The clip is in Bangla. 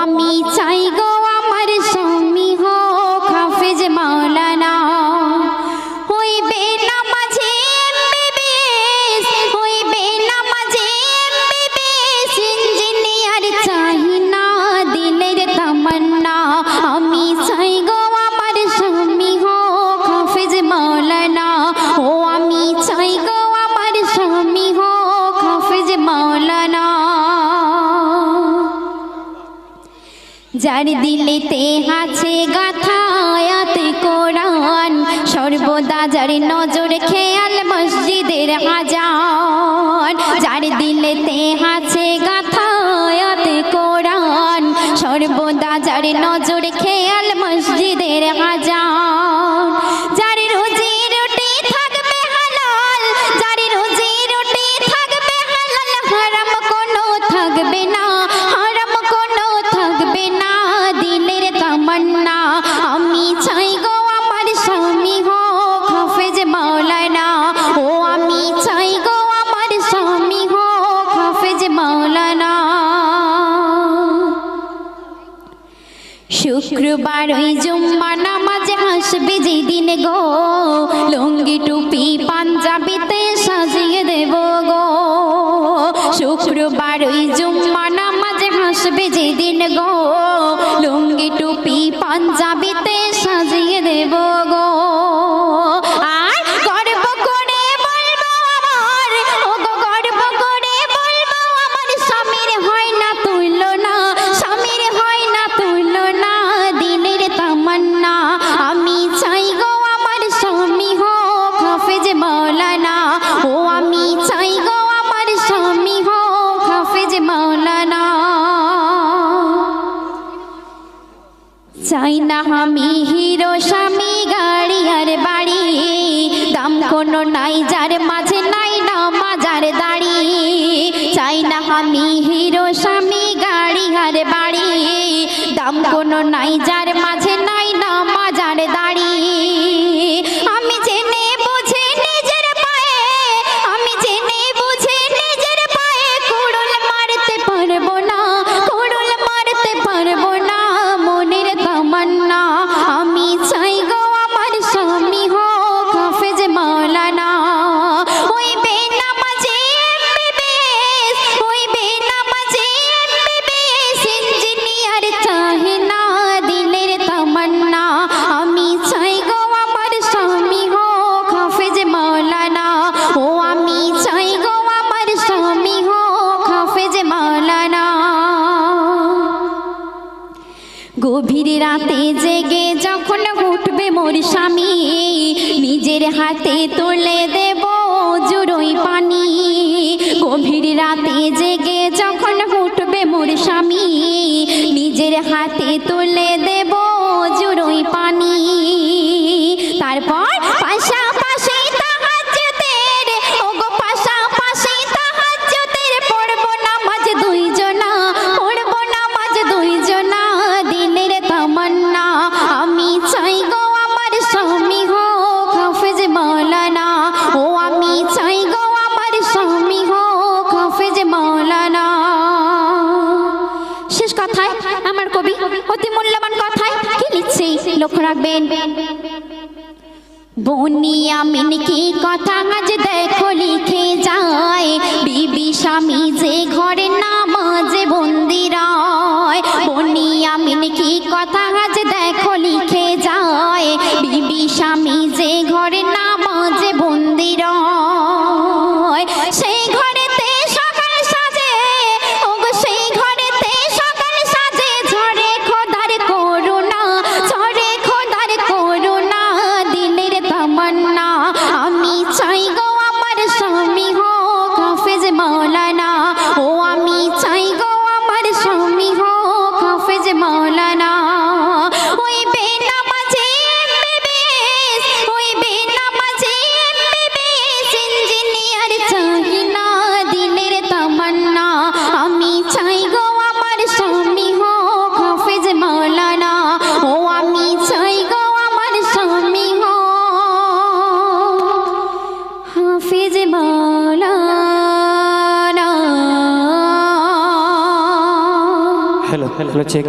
আমি চাই গো যার দিলেতে আছে গাথায়াত কোরআন, সর্বদা যার নজর খেয়াল মসজিদের আজান যার দিলেতে আছে গাথায়াত কোরআন, সর্বদা যার নজর খেয়াল মসজিদের আজান শুক্রবার ওই জুম্মা নামাজে হাসবে যেদিন গো। লুঙ্গি, টুপি, পাঞ্জাবিতে সাজিয়ে দেব গো। শুক্রবার ওই জুম্মা নামাজে হাসবে যেদিন গো। লুঙ্গি, টুপি পাঞ্জাবিতে হাফেজ মাওলানা ও আমি চাই গো আমার স্বামী হোক হাফেজ মাওলানা চাই না আমি হিরো স্বামী, গাড়ি আর বাড়ি। দাম কোনো নাই, যার মাঝে নাই না মাজার দাড়ি। চাই না আমি হিরো স্বামী, গাড়ি আর বাড়ি। দাম কোনো নাই, যার গভীর রাতে জেগে যখন উঠবে মোর স্বামী নিজের হাতে তুলে দেব অতি মূল্যবান কথাই কি লিখছি? লক্ষ্য রাখবেন। বনিয়া মিন কি কথা আজ দেখো লিখে যায়। বিবি স্বামী যে ঘরে নামাজে বন্দিরায় বনিয়ামিন কি কথা আজ দেখো লিখে যায়। বিবি স্বামী চেক।